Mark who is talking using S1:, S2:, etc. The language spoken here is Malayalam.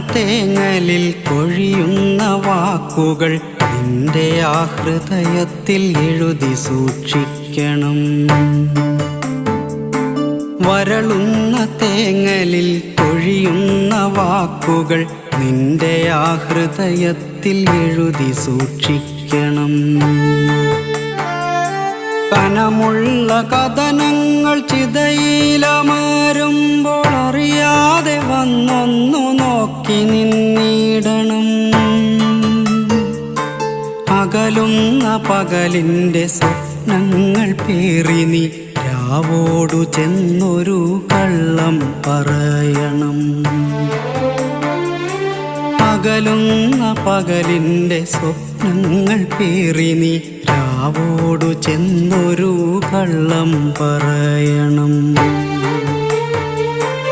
S1: തേങ്ങലിൽ കൊഴിയുന്ന വാക്കുകൾ നിന്റെ ആ ഹൃദയത്തിൽ എഴുതി സൂക്ഷിക്കണം. വരളുന്ന തേങ്ങലിൽ കൊഴിയുന്ന വാക്കുകൾ നിന്റെ ആ ഹൃദയത്തിൽ എഴുതി സൂക്ഷിക്കണം. കനമുള്ള കഥനങ്ങൾ അറിയാതെ വന്നൊന്നു നോക്കി നിന്നിടണം. അകലുന്ന പകലിന്റെ സ്വപ്നങ്ങൾ പേറി നീ രാവോടു ചെന്നൊരു കള്ളം പറയണം. അകലുന്ന പകലിന്റെ സ്വപ്നങ്ങൾ പേറി നീ രാവോടു ചെന്നൊരു കള്ളം പറയണം.